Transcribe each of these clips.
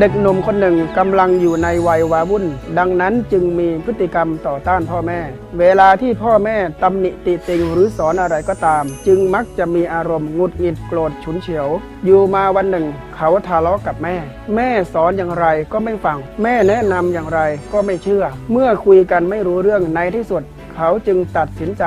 เด็กหนุ่มคนหนึ่งกำลังอยู่ในวัยวาวุ่น ดังนั้นจึงมีพฤติกรรมต่อต้านพ่อแม่ เวลาที่พ่อแม่ตำหนิติติงหรือสอนอะไรก็ตาม จึงมักจะมีอารมณ์หงุดหงิดโกรธฉุนเฉียว อยู่มาวันหนึ่ง เขาทะเลาะกับแม่ แม่สอนอย่างไรก็ไม่ฟัง แม่แนะนำอย่างไรก็ไม่เชื่อ เมื่อคุยกันไม่รู้เรื่องในที่สุด เขาจึงตัดสินใจ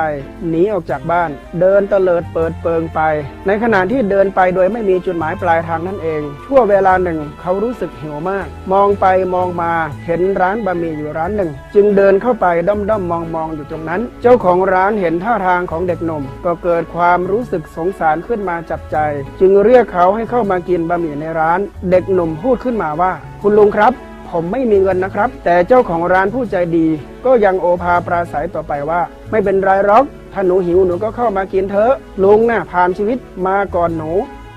หนีออกจากบ้าน เดินเตลิดเปิดเปิงไป ในขณะที่เดินไปโดยไม่มีจุดหมายปลายทางนั่นเอง ชั่วเวลาหนึ่งเขารู้สึกหิวมาก มองไปมองมาเห็นร้านบะหมี่อยู่ร้านหนึ่ง จึงเดินเข้าไปด้อมด้อมมองมองอยู่ตรงนั้น เจ้าของร้านเห็นท่าทางของเด็กหนุ่ม ก็เกิดความรู้สึกสงสารขึ้นมาจับใจ จึงเรียกเขาให้เข้ามากินบะหมี่ในร้าน เด็กหนุ่มพูดขึ้นมาว่า คุณลุงครับ ผมไม่มีเงินนะครับ แต่เจ้าของร้านผู้ใจดี ก็ยังโอภาปราศัยต่อไปว่า ไม่เป็นไรหรอกถ้าหนูหิวหนูก็เข้ามากินเถอะลุงน่ะผ่านชีวิตมาก่อนหนู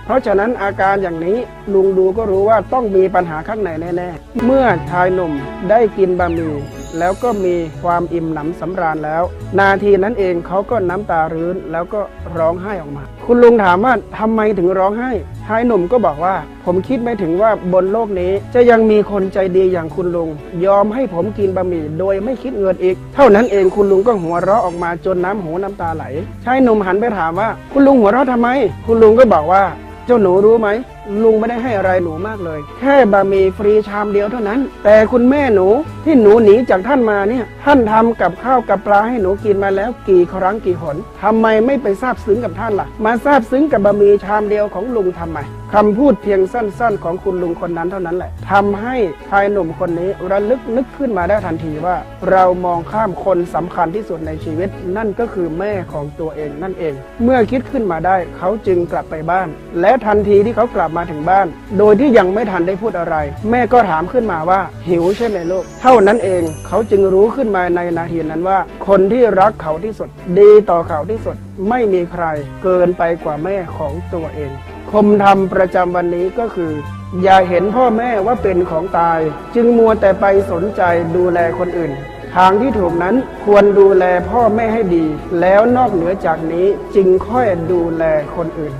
เพราะฉะนั้นอาการอย่างนี้ลุงดูก็รู้ว่าต้องมีปัญหาข้างในแน่ๆ เมื่อชายหนุ่มได้กินบะหมี่ แล้วก็มีความอิ่มหนำสำราญแล้ว นาทีนั้นเองเขาก็น้ำตารื้นแล้วก็ร้องไห้ออกมา คุณลุงถามว่าทำไมถึงร้องไห้ชายหนุ่มก็บอกว่า ผมคิดไม่ถึงว่าบนโลกนี้ จะยังมีคนใจดีอย่างคุณลุง ยอมให้ผมกินบะหมี่โดยไม่คิดเงินอีก เท่านั้นเองคุณลุงก็หัวเราะออกมาจนน้ำหูน้ำตาไหลชายหนุ่มหันไปถามว่า คุณลุงหัวเราะทำไม คุณลุงก็บอกว่า เจ้าหนูรู้ไหม ลุงไม่ได้ให้อะไรหนูมากเลย แค่บะหมี่ฟรีชามเดียวเท่านั้น แต่คุณแม่หนูที่หนูหนีจากท่านมาเนี่ย ท่านทำกับข้าวกับปลาให้หนูกินมาแล้วกี่ครั้งกี่หนทำไมไม่ไปซาบซึ้งกับท่านล่ะ มาซาบซึ้งกับบะหมี่ชามเดียวของลุงทำไมคำพูดเพียงสั้น ๆ ของคุณลุงคนนั้นเท่านั้นแหละทำให้ชายหนุ่มคนนี้ระลึกนึกขึ้นมาได้ทันทีว่า เรามองข้ามคนสำคัญที่สุดในชีวิต นั่นก็คือแม่ของตัวเองนั่นเอง เมื่อคิดขึ้นมาได้เขาจึงกลับไปบ้าน และทันทีที่เขากลับมาถึงบ้าน โดยที่ยังไม่ทันได้พูดอะไร แม่ก็ถามขึ้นมาว่าหิวใช่ไหมลูก เท่านั้นเองเขาจึงรู้ขึ้นมาในนาทีนั้นว่า คนที่รักเขาที่สุด ดีต่อเขาที่สุด ไม่มีใครเกินไปกว่าแม่ของตัวเอง คมธรรมประจำวันนี้ก็คือ อย่าเห็นพ่อแม่ว่าเป็นของตาย จึงมัวแต่ไปสนใจดูแลคนอื่นทางที่ถูกนั้นควรดูแลพ่อแม่ให้ดี แล้วนอกเหนือจากนี้จึงค่อยดูแลคนอื่น